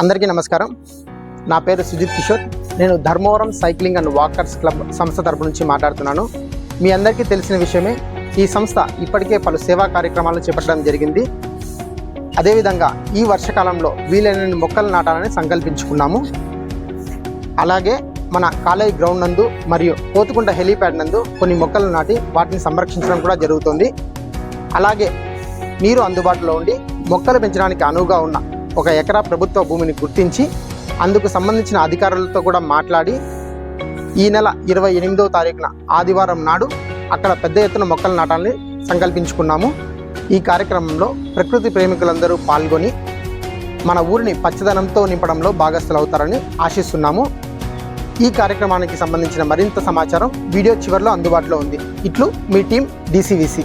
అందరికీ నమస్కారం. నా పేరు సుజిత్ కిషోర్. నేను Dharmavaram cycling and walkers club సంస్థ తరపు నుంచి మాట్లాడుతున్నాను. మీ అందరికీ తెలిసిన విషయమే ఈ సంస్థ ఇప్పటికే పలు సేవా కార్యక్రమాలను చేపట్టడం జరిగింది. అదేవిధంగా ఈ వర్షకాలంలో వీలైనన్ని మొక్కలు నాటాలని సంకల్పించుకున్నాము. అలాగే మన కాలేజ్ గ్రౌండ్ నందు మరియు కోతుకుంట హెలీప్యాడ్ నందు కొన్ని మొక్కలు నాటి వాటిని సంరక్షించడం కూడా జరుగుతుంది. అలాగే నీరు అందుబాటులో ఉండి మొక్కలు పెంచడానికి అనువుగా ఉన్న ఒక ఎకరా ప్రభుత్వ భూమిని గుర్తించి అందుకు సంబంధించిన అధికారులతో కూడా మాట్లాడి ఈ నెల ఇరవై ఎనిమిదవ తారీఖున ఆదివారం నాడు అక్కడ పెద్ద ఎత్తున మొక్కలు నాటాలని సంకల్పించుకున్నాము. ఈ కార్యక్రమంలో ప్రకృతి ప్రేమికులందరూ పాల్గొని మన ఊరిని పచ్చదనంతో నింపడంలో భాగస్థులు అవుతారని ఆశిస్తున్నాము. ఈ కార్యక్రమానికి సంబంధించిన మరింత సమాచారం వీడియో చివరిలో అందుబాటులో ఉంది. ఇట్లు మీ టీం డీసీవీసీ.